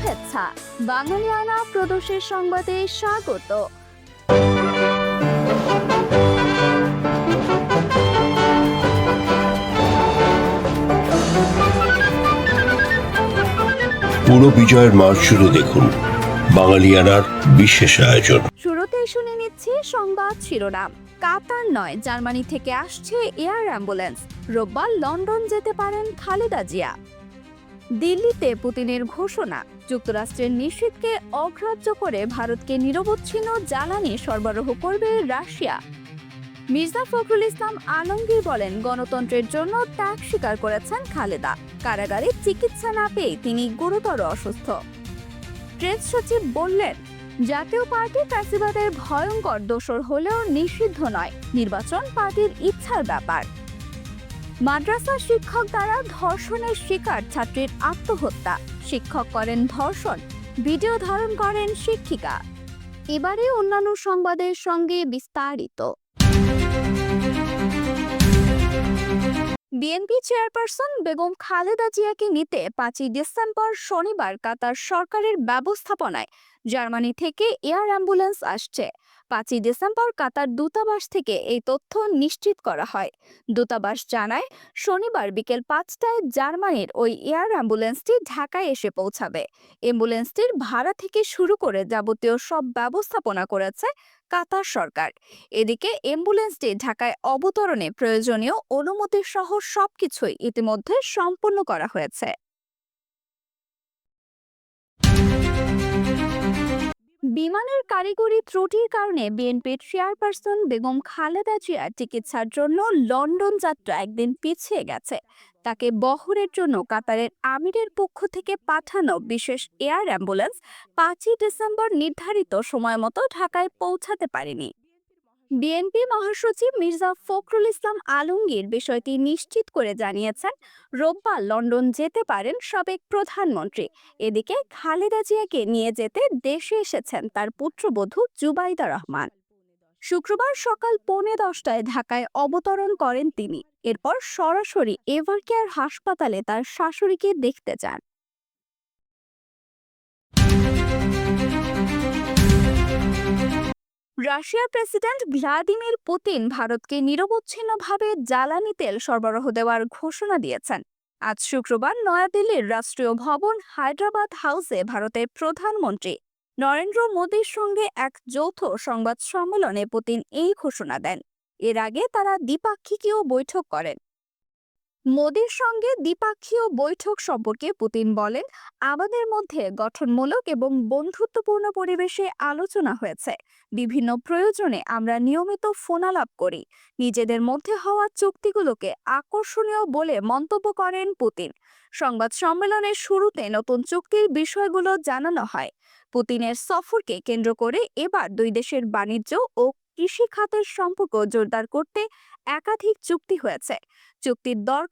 শুভেচ্ছা। বাঙালিয়ানা প্রদোষের সংবাদে স্বাগত। পুরো বিজয়ের মাস জুড়ে দেখুন বাঙালিয়ানার বিশেষ আয়োজন। শুরুতেই শুনে নিচ্ছি সংবাদ শিরোনাম। কাতার নয় জার্মানি থেকে আসছে এয়ার অ্যাম্বুলেন্স। রোববার লন্ডন যেতে পারেন খালেদা জিয়া। দিল্লিতে পুতিনের ঘোষণা। যুক্তরাষ্ট্রের নিষেধকে অগ্রাহ্য করে ভারতকে নিরবচ্ছিন্ন জ্বালানি সরবরাহ করবে রাশিয়া। মির্জা ফখরুল ইসলাম আলমগীর বলেন, গণতন্ত্রের জন্য ত্যাগ স্বীকার করেছেন খালেদা। কারাগারে চিকিৎসা না পেয়ে তিনি গুরুতর অসুস্থ। ট্রেড সচিব বললেন, জাতীয় পার্টি ফ্যাসিবাদের ভয়ঙ্কর দোসর হলেও নিষিদ্ধ নয়। নির্বাচন পার্টির ইচ্ছার ব্যাপার। মাদ্রাসা শিক্ষক দ্বারা ধর্ষণের শিকার ছাত্রীর আত্মহত্যা। শিক্ষক করেন ধর্ষণ, ভিডিও ধারণ করেন শিক্ষিকা। এবারে অন্যান্য সংবাদের সঙ্গে বিস্তারিত। বিএনপি চেয়ারপারসন বেগম খালেদা জিয়াকে নিতে পাঁচই ডিসেম্বর শনিবার কাতার সরকারের ব্যবস্থাপনায় জার্মানি থেকে এয়ার অ্যাম্বুলেন্স আসছে। পাঁচই ডিসেম্বর কাতার দূতাবাস থেকে এই তথ্য নিশ্চিত করা হয়। দূতাবাস জানায়, শনিবার বিকেল পাঁচটায় জার্মানির ওই এয়ার অ্যাম্বুলেন্সটি ঢাকায় এসে পৌঁছাবে। অ্যাম্বুলেন্সটির ভাড়া থেকে শুরু করে যাবতীয় সব ব্যবস্থাপনা করেছে কাতার সরকার। এদিকে অ্যাম্বুলেন্সটি ঢাকায় অবতরণে প্রয়োজনীয় অনুমতি সহ সবকিছুই ইতিমধ্যে সম্পন্ন করা হয়েছে। বিমানের কারিগরি ত্রুটির কারণে বিএনপির চেয়ারপারসন বেগম খালেদা জিয়ার চিকিৎসার জন্য লন্ডন যাত্রা একদিন পিছিয়ে গেছে। তাকে বহরের জন্য কাতারের আমিরের পক্ষ থেকে পাঠানো বিশেষ এয়ার অ্যাম্বুলেন্স পাঁচই ডিসেম্বর নির্ধারিত সময় মতো ঢাকায় পৌঁছাতে পারেনি। বিএনপি মহাসচিব মির্জা ফখরুল ইসলাম আলমগীর বিষয়টি নিশ্চিত করে জানিয়েছেন, রোববার লন্ডন যেতে পারেন সাবেক প্রধানমন্ত্রী। এদিকে খালেদা জিয়াকে নিয়ে যেতে দেশে এসেছেন তার পুত্রবধূ জুবাইদা রহমান। শুক্রবার সকাল পৌনে দশটায় ঢাকায় অবতরণ করেন তিনি। এরপর সরাসরি এভারকেয়ার হাসপাতালে তার শাশুড়িকে দেখতে যান। রাশিয়ার প্রেসিডেন্ট ভ্লাদিমির পুতিন ভারতকে নিরবচ্ছিন্নভাবে জ্বালানি তেল সরবরাহ দেওয়ার ঘোষণা দিয়েছেন। আজ শুক্রবার নয়াদিল্লির রাষ্ট্রীয় ভবন হায়দ্রাবাদ হাউসে ভারতের প্রধানমন্ত্রী নরেন্দ্র মোদীর সঙ্গে এক যৌথ সংবাদ সম্মেলনে পুতিন এই ঘোষণা দেন। এর আগে তারা দ্বিপাক্ষিকীয় বৈঠক করেন। মোদীর সঙ্গে দ্বিপাক্ষীয় বৈঠক সম্পর্কে পুতিন বলেন, আমাদের মধ্যে গঠনমূলক এবং বন্ধুত্বপূর্ণ পরিবেশে আলোচনা হয়েছে। বিভিন্ন প্রয়োজনে আমরা নিয়মিত ফোনালাপ করি। নিজেদের মধ্যে হওয়া চুক্তিগুলোকে আকর্ষণীয় বলে মন্তব্য করেন পুতিন। সংবাদ সম্মেলনের শুরুতে নতুন চুক্তির বিষয়গুলো জানানো হয়। পুতিনের সফরকে কেন্দ্র করে এবার দুই দেশের বাণিজ্য ও কৃষি খাতের সম্পর্ক জোরদার করতে একাধিক চুক্তি হয়েছে। চুক্তির দর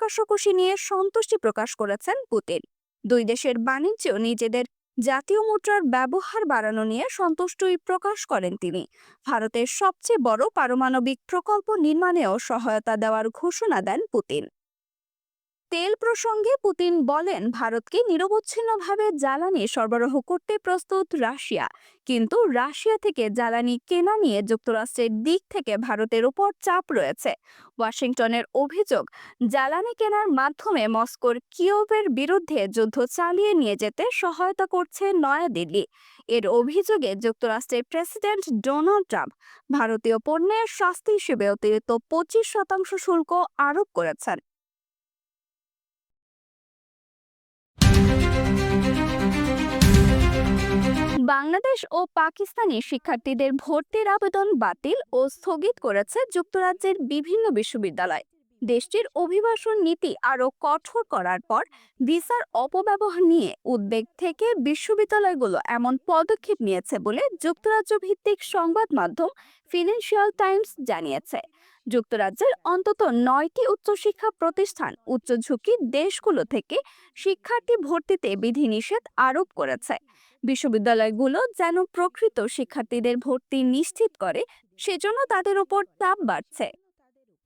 নিয়ে সন্তুষ্টি প্রকাশ করেছেন পুতিন। দুই দেশের বাণিজ্য নিজেদের জাতীয় মুদ্রার ব্যবহার বাড়ানো নিয়ে সন্তুষ্টই প্রকাশ করেন তিনি। ভারতের সবচেয়ে বড় পারমাণবিক প্রকল্প নির্মাণেও সহায়তা দেওয়ার ঘোষণা দেন পুতিন। তেল প্রসঙ্গে পুতিন বলেন, ভারতকে নিরবচ্ছিন্নভাবে জ্বালানি সরবরাহ করতে প্রস্তুত রাশিয়া। কিন্তু রাশিয়া থেকে জ্বালানি কেনা নিয়ে যুক্তরাষ্ট্রের দিক থেকে ভারতের উপর চাপ রয়েছে। ওয়াশিংটনের অভিযোগ, জ্বালানি কেনার মাধ্যমে মস্কোর কিয়েভের বিরুদ্ধে যুদ্ধ চালিয়ে নিয়ে যেতে সহায়তা করছে নয়াদিল্লি। এর অভিযোগে যুক্তরাষ্ট্রের প্রেসিডেন্ট ডোনাল্ড ট্রাম্প ভারতীয় পণ্যের শাস্তি হিসেবে অতিরিক্ত পঁচিশ শতাংশ শুল্ক আরোপ করেছেন। বাংলাদেশ ও পাকিস্তানি শিক্ষার্থীদের ভর্তির আবেদন বাতিল ও স্থগিত করেছে যুক্তরাজ্যের বিভিন্ন বিশ্ববিদ্যালয়। দেশটির অভিবাসন নীতি আরও কঠোর করার পর ভিসার অপব্যবহার নিয়ে উদ্বেগ থেকে বিশ্ববিদ্যালয়গুলো এমন পদক্ষেপ নিয়েছে বলে যুক্তরাজ্য ভিত্তিক সংবাদ মাধ্যম ফিনান্সিয়াল টাইমস জানিয়েছে। যুক্তরাজ্যের অন্তত নয়টি উচ্চশিক্ষা প্রতিষ্ঠান উচ্চ ঝুঁকির দেশগুলো থেকে শিক্ষার্থী ভর্তিতে বিধিনিষেধ আরোপ করেছে। বিশ্ববিদ্যালয়গুলো যেন প্রকৃত শিক্ষার্থীদের ভর্তি নিশ্চিত করে, সেজন্য তাদের উপর চাপ বাড়ছে।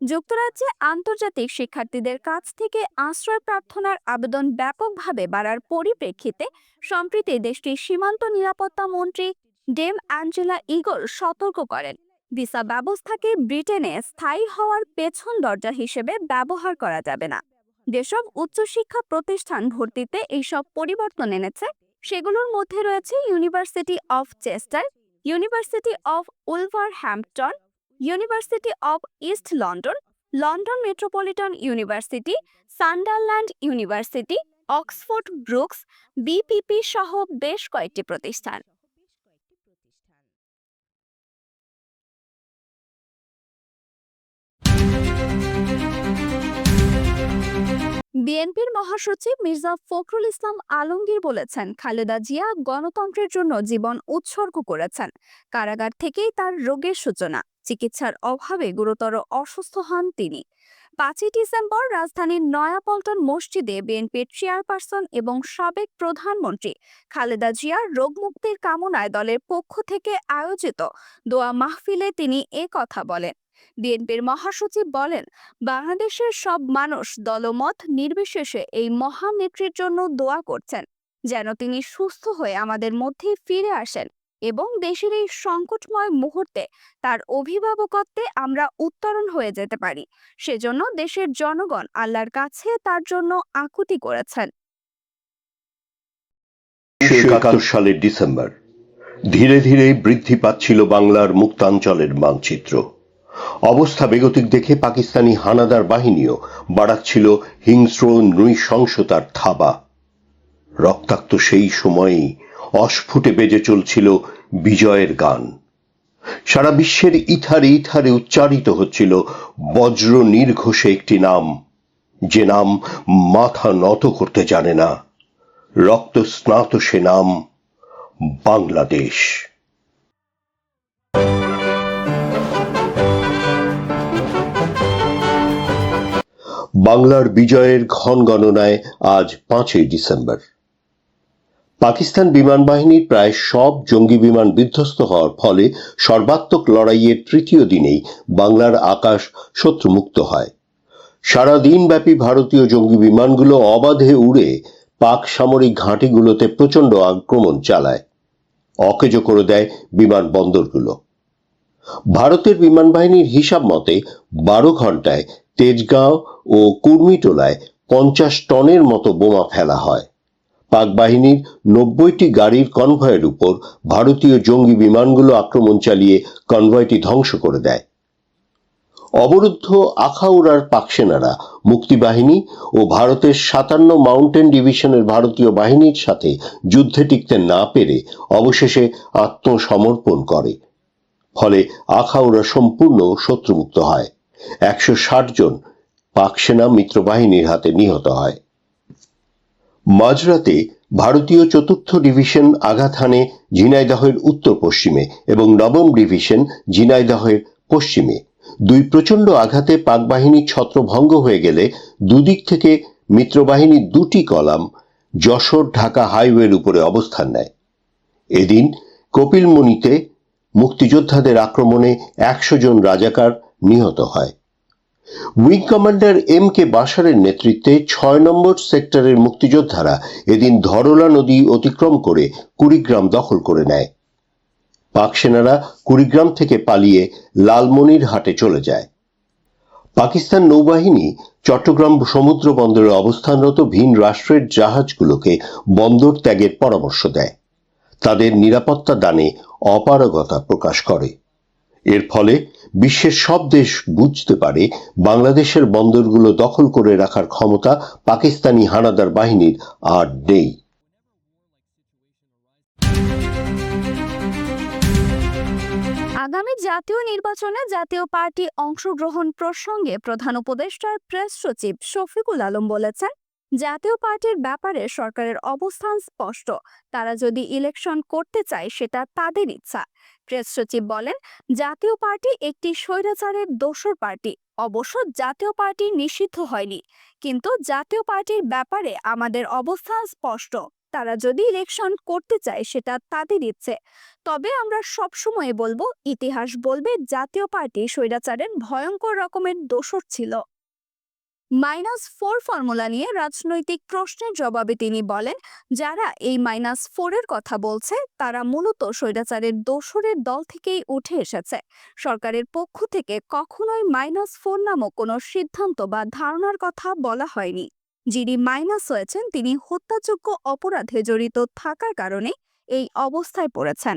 যুক্তরাজ্যে আন্তর্জাতিক শিক্ষার্থীদের কাছ থেকে আশ্রয় প্রার্থনার আবেদন ব্যাপকভাবে বাড়ার পরিপ্রেক্ষিতে সম্প্রতি দেশটির সীমান্ত নিরাপত্তা মন্ত্রী ডেম অ্যাঞ্জেলা ইগল সতর্ক করেন। ভিসা ব্যবস্থাকে ব্রিটেনে স্থায়ী হওয়ার পেছন দরজা হিসেবে ব্যবহার করা যাবে না। যেসব উচ্চশিক্ষা প্রতিষ্ঠান ভর্তিতে এইসব পরিবর্তন এনেছে সেগুলোর মধ্যে রয়েছে University of Chester University of Wolverhampton University of East London London Metropolitan University Sunderland University Oxford Brookes BPP সহ বেশ কয়েকটি প্রতিষ্ঠান। বিএনপির মহাসচিব মির্জা ফখরুল ইসলাম আলমগীর বলেছেন, খালেদা জিয়া গণতন্ত্রের জন্য জীবন উৎসর্গ করেছেন। কারাগার থেকেই তার রোগের সূচনা, চিকিৎসার অভাবে গুরুতর অসুস্থ হন তিনি। পাঁচই ডিসেম্বর রাজধানীর নয়াপল্টন মসজিদে বিএনপির চেয়ারপারসন এবং সাবেক প্রধানমন্ত্রী খালেদা জিয়ার রোগমুক্তির কামনায় দলের পক্ষ থেকে আয়োজিত দোয়া মাহফিলে তিনি এ কথা বলেন। বিএনপির মহাসচিব বলেন, বাংলাদেশের সব মানুষ দলমত নির্বিশেষে এই মহানেত্রীর জন্য দোয়া করছেন, যেন তিনি সুস্থ হয়ে আমাদের মধ্যে ফিরে আসেন এবং দেশের এই সংকটময় মুহূর্তে তার অভিভাবকত্বে আমরা উত্তরণ হয়ে যেতে পারি। সেজন্য দেশের জনগণ আল্লাহর কাছে তার জন্য আকুতি করেছেন। সালের ডিসেম্বর, ধীরে ধীরে বৃদ্ধি পাচ্ছিল বাংলার মুক্তাঞ্চলের মানচিত্র। অবস্থা বেগতিক দেখে পাকিস্তানি হানাদার বাহিনীও বাড়াচ্ছিল হিংস্র নৃশংসতার থাবা। রক্তাক্ত সেই সময়েই অস্ফুটে বেজে চলছিল বিজয়ের গান। সারা বিশ্বের ইথারে ইথারে উচ্চারিত হচ্ছিল বজ্র নির্ঘোষে একটি নাম, যে নাম মাথা নত করতে জানে না। রক্ত স্নাত সে নাম বাংলাদেশ। বাংলার বিজয়ের ঘন গণনায় আজ পাঁচই ডিসেম্বর। পাকিস্তান বিমান বাহিনীর প্রায় সব জঙ্গি বিমান বিধ্বস্ত হওয়ার ফলে সর্বাত্মক লড়াইয়ের তৃতীয় দিনেই বাংলার আকাশ শত্রুমুক্ত হয়। সারা দিনব্যাপী ভারতীয় জঙ্গি বিমানগুলো অবাধে উড়ে পাক সামরিক ঘাঁটিগুলোতে প্রচণ্ড আক্রমণ চালায়। অকেজো করে দেয় বিমানবন্দরগুলো ভারতের বিমান বাহিনীর হিসাব মতে বারো ঘন্টায় তেজগাঁও ও কুর্মিটোলায় পঞ্চাশ টনের মতো বোমা ফেলা হয়। পাক বাহিনীর নব্বইটি গাড়ির কনভয়ের উপর ভারতীয় জঙ্গি বিমানগুলো আক্রমণ চালিয়ে কনভয়টি ধ্বংস করে দেয়। অবরুদ্ধ আখাউড়ার পাক সেনারা মুক্তিবাহিনী ও ভারতের সাতান্ন মাউন্টেন ডিভিশনের ভারতীয় বাহিনীর সাথে যুদ্ধে টিকতে না পেরে অবশেষে আত্মসমর্পণ করে। ফলে আখাউড়া সম্পূর্ণ শত্রুমুক্ত হয়। একশো ষাট জন পাক সেনা মিত্রবাহিনীর হাতে নিহত হয়। মাঝরাতে ভারতীয় চতুর্থ ডিভিশন আঘাত হানে ঝিনাইদহের উত্তর পশ্চিমে এবং নবম ডিভিশন ঝিনাইদহের পশ্চিমে। দুই প্রচণ্ড আঘাতে পাক বাহিনীর ছত্রভঙ্গ হয়ে গেলে দুদিক থেকে মিত্রবাহিনীর দুটি কলাম যশোর ঢাকা হাইওয়ের উপরে অবস্থান নেয়। এদিন কপিলমুনিতে মুক্তিযোদ্ধাদের আক্রমণে একশো জন রাজাকার নিহত হয়। উইং কমান্ডার এম কে বাসারের নেতৃত্বে ছয় নম্বর সেক্টরের মুক্তিযোদ্ধারা এদিন ধরলা নদী অতিক্রম করে কুড়িগ্রাম দখল করে নেয়। পাক সেনারা কুড়িগ্রাম থেকে পালিয়ে লালমনির হাটে চলে যায়। পাকিস্তান নৌবাহিনী চট্টগ্রাম সমুদ্র বন্দরে অবস্থানরত ভিন রাষ্ট্রের জাহাজগুলোকে বন্দর ত্যাগের পরামর্শ দেয়। তাদের নিরাপত্তা দানে অপারগতা প্রকাশ করে। এর ফলে বিশ্বের সব দেশ বুঝতে পারে বাংলাদেশের বন্দরগুলো দখল করে রাখার ক্ষমতা পাকিস্তানি হানাদার বাহিনীর আর নেই। আগামী জাতীয় নির্বাচনে জাতীয় পার্টি অংশগ্রহণ প্রসঙ্গে প্রধান উপদেষ্টার প্রেস সচিব শফিকুল আলম বলেছেন, জাতীয় পার্টির ব্যাপারে সরকারের অবস্থান স্পষ্ট। তারা যদি ইলেকশন করতে চায়, সেটা তাদের ইচ্ছা। প্রেস সচিব বলেন, জাতীয় পার্টি একটি স্বৈরাচারের দোসর পার্টি। অবশ্য জাতীয় পার্টি নিষিদ্ধ হয়নি। কিন্তু জাতীয় পার্টির ব্যাপারে আমাদের অবস্থান স্পষ্ট। তারা যদি ইলেকশন করতে চায়, সেটা তাদের ইচ্ছে। তবে আমরা সবসময় বলব, ইতিহাস বলবে, জাতীয় পার্টি স্বৈরাচারের ভয়ঙ্কর রকমের দোষর ছিল। মাইনাস ফোর ফর্মুলা নিয়ে রাজনৈতিক প্রশ্নের জবাবে তিনি বলেন, যারা এই মাইনাস ফোরের কথা বলছে, তারা মূলত স্বৈরাচারের দোসরের দল থেকেই উঠে এসেছে। সরকারের পক্ষ থেকে কখনোই মাইনাস ফোর নামক কোনো সিদ্ধান্ত বা ধারণার কথা বলা হয়নি। যিনি মাইনাস হয়েছেন, তিনি হত্যাযোগ্য অপরাধে জড়িত থাকার কারণে এই অবস্থায় পড়েছেন।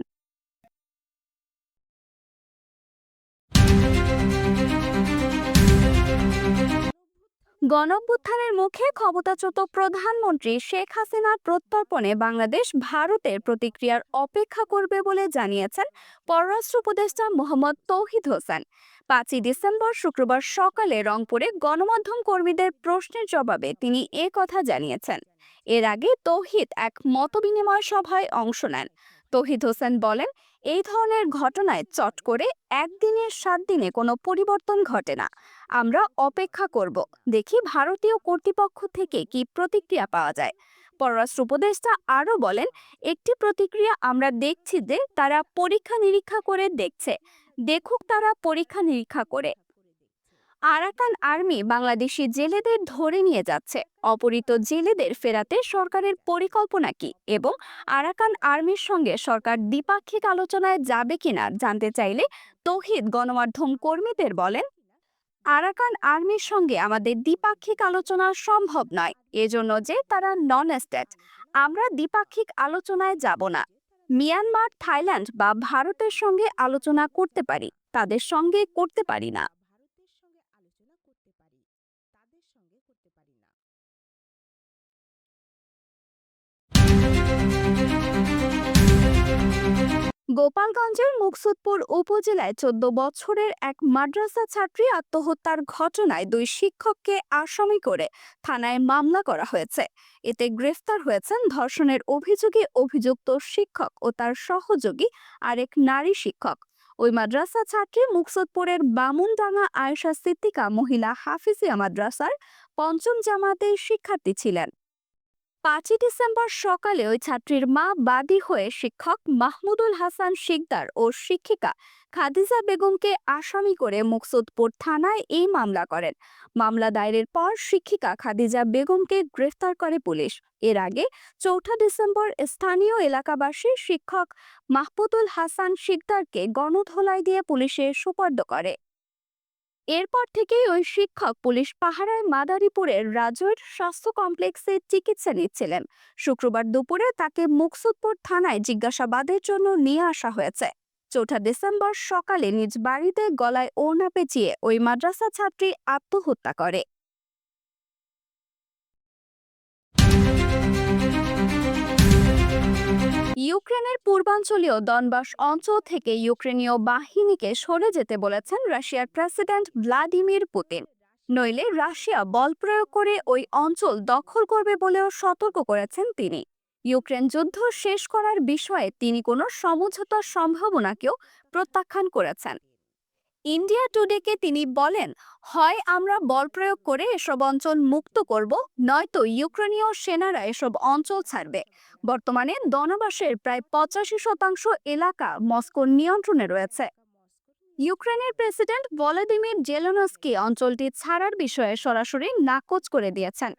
গণঅভ্যুত্থানের মুখে ক্ষমতাচ্যুত প্রধানমন্ত্রী শেখ হাসিনার প্রত্যর্পণে বাংলাদেশ ভারতের প্রতিক্রিয়ার অপেক্ষা করবে বলে জানিয়েছেন পররাষ্ট্র উপদেষ্টা মোহাম্মদ তৌহিদ হোসেন। পাঁচই ডিসেম্বর শুক্রবার সকালে রংপুরে গণমাধ্যম কর্মীদের প্রশ্নের জবাবে তিনি এ কথা জানিয়েছেন। এর আগে তৌহিদ এক মতবিনিময় সভায় অংশ নেন। তৌহিদ হোসেন বলেন, এই ধরনের ঘটনায় চট করে একদিনের সাত দিনে কোনো পরিবর্তন ঘটে না। আমরা অপেক্ষা করব। দেখি ভারতীয় কর্তৃপক্ষ থেকে কি প্রতিক্রিয়া পাওয়া যায়। পররাষ্ট্র উপদেষ্টা আরও বলেন, একটি প্রতিক্রিয়া আমরা দেখছি যে তারা পরীক্ষা নিরীক্ষা করে দেখছে। দেখুক তারা পরীক্ষা নিরীক্ষা করে। আরাকান আর্মি বাংলাদেশি জেলেদের ধরে নিয়ে যাচ্ছে। অপহৃত জেলেদের ফেরাতে সরকারের পরিকল্পনা কি এবং আরাকান আর্মির সঙ্গে সরকার দ্বিপাক্ষিক আলোচনায় যাবে কিনা জানতে চাইলে তৌহিদ গণমাধ্যম কর্মীদের বলেন আরাকান আর্মির সঙ্গে আমাদের দ্বিপাক্ষিক আলোচনা সম্ভব নয়, এজন্য যে তারা নন স্টেট আমরা দ্বিপাক্ষিক আলোচনায় যাব না। মিয়ানমার, থাইল্যান্ড বা ভারতের সঙ্গে আলোচনা করতে পারি, তাদের সঙ্গে করতে পারি না। গোপালগঞ্জের মুকসুদপুর উপজেলায় চোদ্দ বছরের এক মাদ্রাসা ছাত্রী আত্মহত্যার ঘটনায় দুই শিক্ষককে আসামি করে থানায় মামলা করা হয়েছে। এতে গ্রেফতার হয়েছেন ধর্ষণের অভিযোগে অভিযুক্ত শিক্ষক ও তার সহযোগী আরেক নারী শিক্ষক। ওই মাদ্রাসা ছাত্রী মুকসুদপুরের বামুনডাঙ্গা আয়েশা সিদ্দিকা মহিলা হাফিজিয়া মাদ্রাসার পঞ্চম জামাতের শিক্ষার্থী ছিলেন। পাঁচই ডিসেম্বর সকালে ওই ছাত্রীর মা বাদী হয়ে শিক্ষক মাহমুদুল হাসান শিকদার ও শিক্ষিকা খাদিজা বেগমকে আসামি করে মুকসুদপুর থানায় এই মামলা করেন। মামলা দায়েরের পর শিক্ষিকা খাদিজা বেগমকে গ্রেফতার করে পুলিশ। এর আগে চৌঠা ডিসেম্বর স্থানীয় এলাকাবাসী শিক্ষক মাহমুদুল হাসান শিকদারকে গণধোলাই দিয়ে পুলিশে সুপর্দ করে। এরপর থেকেই ওই শিক্ষক পুলিশ পাহারায় মাদারীপুরের রাজৈর স্বাস্থ্য কমপ্লেক্সে চিকিৎসা নিচ্ছিলেন। শুক্রবার দুপুরে তাকে মুকসুদপুর থানায় জিজ্ঞাসাবাদের জন্য নিয়ে আসা হয়েছে। চৌঠা ডিসেম্বর সকালে নিজ বাড়িতে গলায় ওড়না পেঁচিয়ে ওই মাদ্রাসা ছাত্রী আত্মহত্যা করে। ইউক্রেনের পূর্বাঞ্চলীয় দনবাস অঞ্চল থেকে ইউক্রেনীয় বাহিনীকে সরে যেতে বলেছেন রাশিয়ার প্রেসিডেন্ট ভ্লাদিমির পুতিন। নইলে রাশিয়া বল প্রয়োগ করে ওই অঞ্চল দখল করবে বলেও সতর্ক করেছেন তিনি। ইউক্রেন যুদ্ধ শেষ করার বিষয়ে তিনি কোনো সমঝোতার সম্ভাবনাকেও প্রত্যাখ্যান করেছেন। ইন্ডিয়া টুডেকে তিনি বলেন, হয় আমরা বল প্রয়োগ করে এসব অঞ্চল মুক্ত করব, নয়তো ইউক্রেনীয় সেনারা এসব অঞ্চল ছাড়বে। বর্তমানে দনবাসের প্রায় পঁচাশি শতাংশ এলাকা মস্কোর নিয়ন্ত্রণে রয়েছে। ইউক্রেনের প্রেসিডেন্ট ভলোদিমির জেলোনস্কি অঞ্চলটি ছাড়ার বিষয়ে সরাসরি নাকচ করে দিয়েছেন।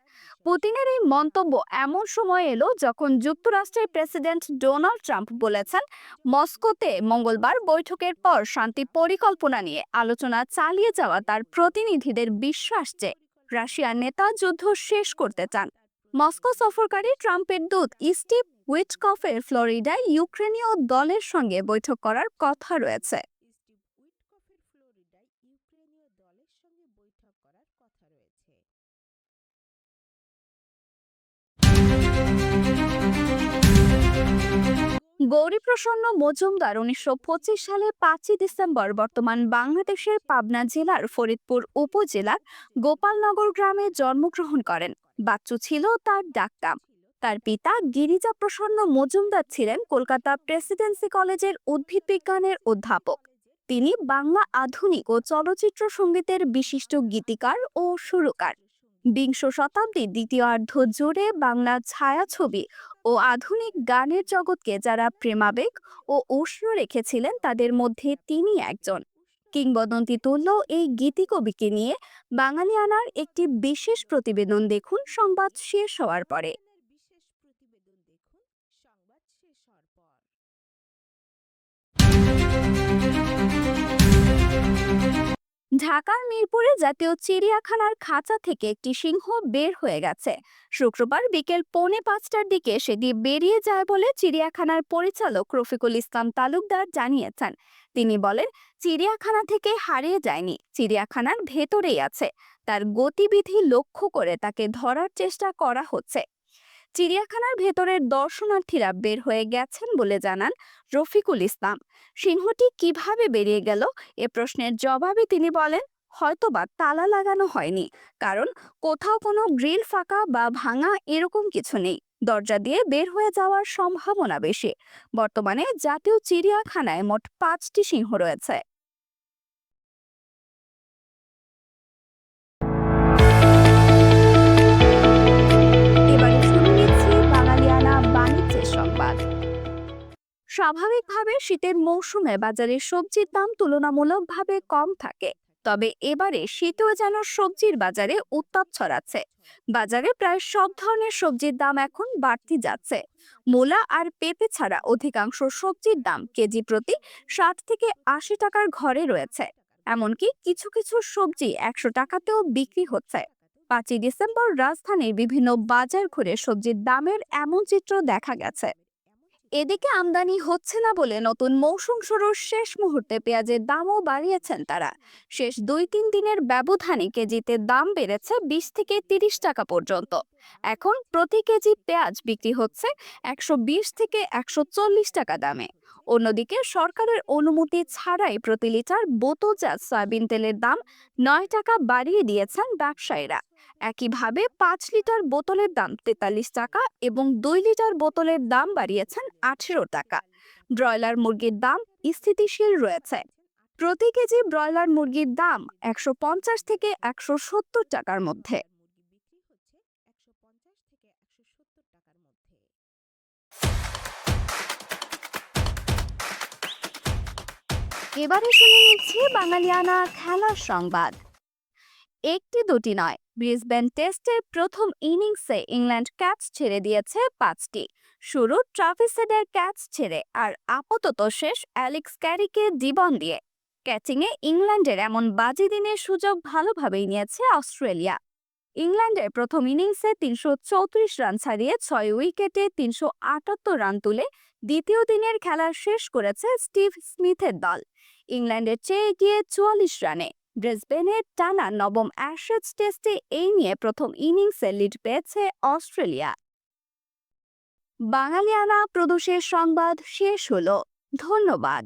পুতিনের এই মন্তব্য এমন সময় এলো যখন যুক্তরাষ্ট্রের প্রেসিডেন্ট ডোনাল্ড ট্রাম্প বলেছেন, মস্কোতে মঙ্গলবার বৈঠকের পর শান্তি পরিকল্পনা নিয়ে আলোচনা চালিয়ে যাওয়া তার প্রতিনিধিদের বিশ্বাস যে রাশিয়ার নেতা যুদ্ধ শেষ করতে চান। মস্কো সফরকারী ট্রাম্পের দূত স্টিভ উইটকফের ফ্লোরিডায় ইউক্রেনীয় দলের সঙ্গে বৈঠক করার কথা রয়েছে স্টিভ উইটকফের ফ্লোরিডায় দলের সঙ্গে বৈঠক করার কথা রয়েছে। গৌরীপ্রসন্ন মজুমদার উনিশশো পঁচিশ সালে পাঁচই ডিসেম্বর বর্তমান বাংলাদেশের পাবনা জেলার ফরিদপুর উপজেলার গোপালনগর গ্রামে জন্মগ্রহণ করেন। বাচ্চু ছিল তার ডাকনাম তার পিতা গিরিজা প্রসন্ন মজুমদার ছিলেন কলকাতা প্রেসিডেন্সি কলেজের উদ্ভিদ বিজ্ঞানের অধ্যাপক। তিনি বাংলা আধুনিক ও চলচ্চিত্র সঙ্গীতের বিশিষ্ট গীতিকার ও সুরকার। বিংশ শতাব্দীর দ্বিতীয়ার্ধ জুড়ে বাংলা ছায়াছবি ও আধুনিক গানের জগৎকে যারা প্রেমাবেগ ও উষ্ণ রেখেছিলেন, তাদের মধ্যে তিনি একজন। কিংবদন্তি তুল্য এই গীতিকবিকে নিয়ে বাঙালিয়ানার একটি বিশেষ প্রতিবেদন দেখুন, সংবাদ শেষ হওয়ার পরে। ঢাকার মিরপুরে জাতীয় চিড়িয়াখানার খাঁচা থেকে একটি সিংহ বের হয়ে গেছে। শুক্রবার বিকেল পৌনে পাঁচটার দিকে সেটি বেরিয়ে যায় বলে চিড়িয়াখানার পরিচালক রফিকুল ইসলাম তালুকদার জানিয়েছেন। তিনি বলেন, চিড়িয়াখানা থেকে হারিয়ে যায়নি, চিড়িয়াখানার ভেতরেই আছে। তার গতিবিধি লক্ষ্য করে তাকে ধরার চেষ্টা করা হচ্ছে। চিড়িয়াখানার ভেতরের দর্শনার্থীরা বের হয়ে গেছেন বলে জানান রফিকুল ইসলাম। সিংহটি কীভাবে বেরিয়ে গেল? এ প্রশ্নের জবাবে তিনি বলেন, হয়তোবা তালা লাগানো হয়নি, কারণ কোথাও কোনো গ্রিল ফাঁকা বা ভাঙা এরকম কিছু নেই। দরজা দিয়ে বের হয়ে যাওয়ার সম্ভাবনা বেশি। বর্তমানে জাতীয় চিড়িয়াখানায় মোট পাঁচটি সিংহ রয়েছে। স্বাভাবিকভাবে শীতের মৌসুমে বাজারে সবজির দাম তুলনামূলকভাবে কম থাকে। তবে এবারে শীতেও যেন সবজির বাজারে উত্তাপ ছড়াচ্ছে। বাজারে প্রায় সব ধরনের সবজির দাম এখন বাড়তি যাচ্ছে। মূলা আর পেঁপে ছাড়া অধিকাংশ সবজির দাম কেজি প্রতি ষাট থেকে আশি টাকার ঘরে রয়েছে। এমনকি কিছু কিছু সবজি একশো টাকাতেও বিক্রি হচ্ছে। পাঁচই ডিসেম্বর রাজধানীর বিভিন্ন বাজার ঘুরে সবজির দামের এমন চিত্র দেখা গেছে। এদিকে আমদানি হচ্ছে না বলে নতুন মৌসুম শুরুর শেষ মুহূর্তে পেঁয়াজের দামও বাড়িয়েছেন তারা। শেষ দুই তিন দিনের ব্যবধানে কেজিতে দাম বেড়েছে বিশ থেকে তিরিশ টাকা পর্যন্ত। এখন প্রতি কেজি পেঁয়াজ বিক্রি হচ্ছে একশো বিশ থেকে একশো চল্লিশ টাকা দামে। অন্যদিকে সরকারের অনুমতি ছাড়াই প্রতি লিটার বোতলজাত সয়াবিন তেলের দাম নয় টাকা বাড়িয়ে দিয়েছেন ব্যবসায়ীরা। একইভাবে পাঁচ লিটার বোতলের দাম তেতাল্লিশ টাকা এবং দুই লিটার বোতলের দাম বাড়িয়েছেন আঠেরো টাকা। ব্রয়লার মুরগির দাম স্থিতিশীল রয়েছে। প্রতি কেজি ব্রয়লার মুরগির দাম একশো পঞ্চাশ থেকে একশো সত্তর টাকার মধ্যে। এবারে শুনে নিচ্ছি বাঙালিয়ানা খেলার সংবাদ। একটি দুটি নয়, ব্রিসবেন টেস্টের প্রথম ইনিংসে ইংল্যান্ড ক্যাচ ছেড়ে দিয়েছে পাঁচটি। শুরু ট্রাভিসেডের ক্যাচ ছেড়ে আর আপাতত শেষ অ্যালেক্স ক্যারিকে জীবন দিয়ে। ক্যাচিংয়ে ইংল্যান্ডের এমন বাজি দিনের সুযোগ ভালোভাবেই নিয়েছে অস্ট্রেলিয়া। ইংল্যান্ডের প্রথম ইনিংসে তিনশো চৌত্রিশ রান ছাড়িয়ে ছয় উইকেটে তিনশো আটাত্তর রান তুলে দ্বিতীয় দিনের খেলা শেষ করেছে স্টিভ স্মিথের দল। ইংল্যান্ডের চেয়ে গিয়ে চুয়াল্লিশ রানে। ব্রিসবেনের টানা নবম অ্যাশেজ টেস্টে এই নিয়ে প্রথম ইনিংসে লিড পেয়েছে অস্ট্রেলিয়া। বাঙালিয়ানা প্রদোষের সংবাদ শেষ হলো। ধন্যবাদ।